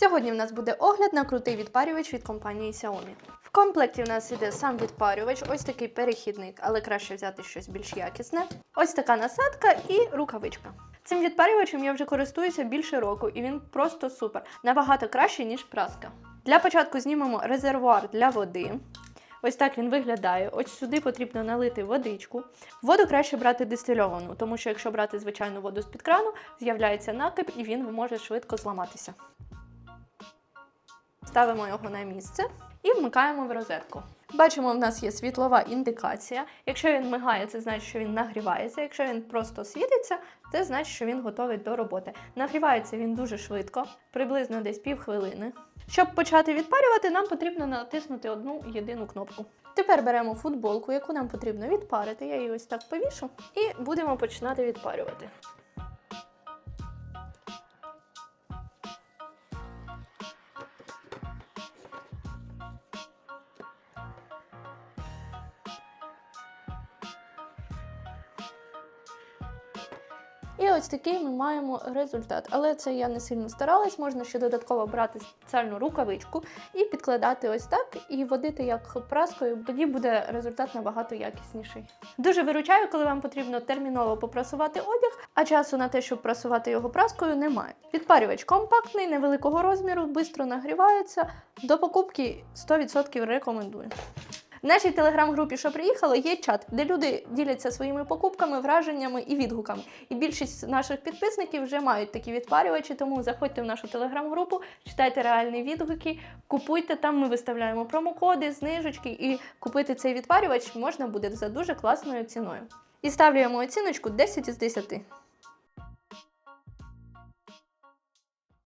Сьогодні в нас буде огляд на крутий відпарювач від компанії Xiaomi. В комплекті в нас іде сам відпарювач, ось такий перехідник, але краще взяти щось більш якісне. Ось така насадка і рукавичка. Цим відпарювачем я вже користуюся більше року, і він просто супер, набагато краще, ніж праска. Для початку знімемо резервуар для води. Ось так він виглядає. Ось сюди потрібно налити водичку. Воду краще брати дистильовану, тому що якщо брати звичайну воду з-під крану, з'являється накип і він може швидко зламатися. Ставимо його на місце і вмикаємо в розетку. Бачимо, в нас є світлова індикація. Якщо він мигає, це значить, що він нагрівається. Якщо він просто світиться, це значить, що він готовий до роботи. Нагрівається він дуже швидко, приблизно десь півхвилини. Щоб почати відпарювати, нам потрібно натиснути одну єдину кнопку. Тепер беремо футболку, яку нам потрібно відпарити. Я її ось так повішу, і будемо починати відпарювати. І ось такий ми маємо результат. Але це я не сильно старалась. Можна ще додатково брати спеціальну рукавичку і підкладати ось так, і водити як праскою. Тоді буде результат набагато якісніший. Дуже виручаю, коли вам потрібно терміново попрасувати одяг, а часу на те, щоб прасувати його праскою, немає. Відпарювач компактний, невеликого розміру, швидко нагрівається. До покупки 100% рекомендую. В нашій телеграм-групі, що приїхало, є чат, де люди діляться своїми покупками, враженнями і відгуками. І більшість наших підписників вже мають такі відпарювачі, тому заходьте в нашу телеграм-групу, читайте реальні відгуки, купуйте там. Ми виставляємо промокоди, знижечки, і купити цей відпарювач можна буде за дуже класною ціною. І ставлю йому оціночку 10 із 10.